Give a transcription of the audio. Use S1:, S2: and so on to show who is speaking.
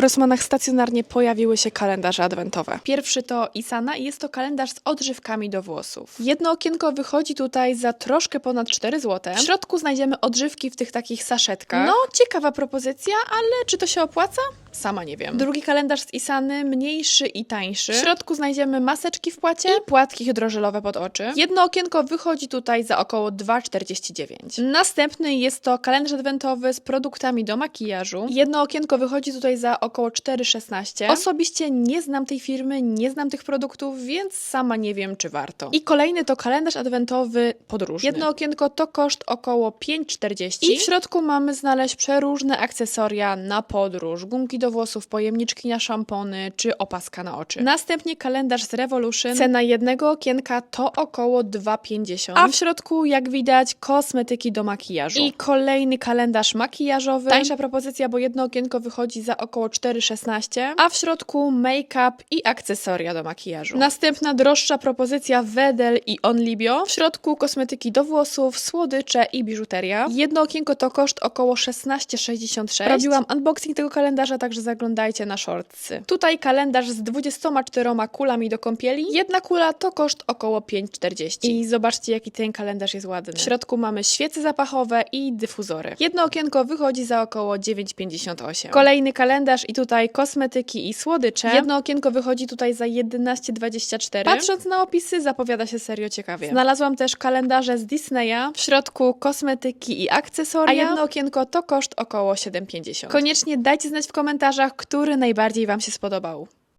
S1: Rossmanach stacjonarnie pojawiły się kalendarze adwentowe. Pierwszy to Isana i jest to kalendarz z odżywkami do włosów. Jedno okienko wychodzi tutaj za troszkę ponad 4 zł. W środku znajdziemy odżywki w tych takich saszetkach. No, ciekawa propozycja, ale czy to się opłaca? Sama nie wiem. Drugi kalendarz z Isany, mniejszy i tańszy. W środku znajdziemy maseczki w płacie i płatki hydrożelowe pod oczy. Jedno okienko wychodzi tutaj za około 2,49. Następny jest to kalendarz adwentowy z produktami do makijażu. Jedno okienko wychodzi tutaj za około 4,16. Osobiście nie znam tej firmy, nie znam tych produktów, więc sama nie wiem, czy warto. I kolejny to kalendarz adwentowy podróżny. Jedno okienko to koszt około 5,40. I w środku mamy znaleźć przeróżne akcesoria na podróż, gumki do włosów, pojemniczki na szampony czy opaska na oczy. Następnie kalendarz z Revolution. Cena jednego okienka to około 2,50. A w środku, jak widać, kosmetyki do makijażu. I kolejny kalendarz makijażowy. Tańsza propozycja, bo jedno okienko wychodzi za około 4,16, a w środku make-up i akcesoria do makijażu. Następna droższa propozycja Wedel i Onlibio. W środku kosmetyki do włosów, słodycze i biżuteria. Jedno okienko to koszt około 16,66. Robiłam unboxing tego kalendarza, także zaglądajcie na shortsy. Tutaj kalendarz z 24 kulami do kąpieli. Jedna kula to koszt około 5,40. I zobaczcie, jaki ten kalendarz jest ładny. W środku mamy świece zapachowe i dyfuzory. Jedno okienko wychodzi za około 9,58. Kolejny kalendarz i tutaj kosmetyki i słodycze. Jedno okienko wychodzi tutaj za 11,24. Patrząc na opisy, zapowiada się serio ciekawie. Znalazłam też kalendarze z Disneya. W środku kosmetyki i akcesoria. A jedno okienko to koszt około 7,50. Koniecznie dajcie znać w komentarzach, który najbardziej Wam się spodobał.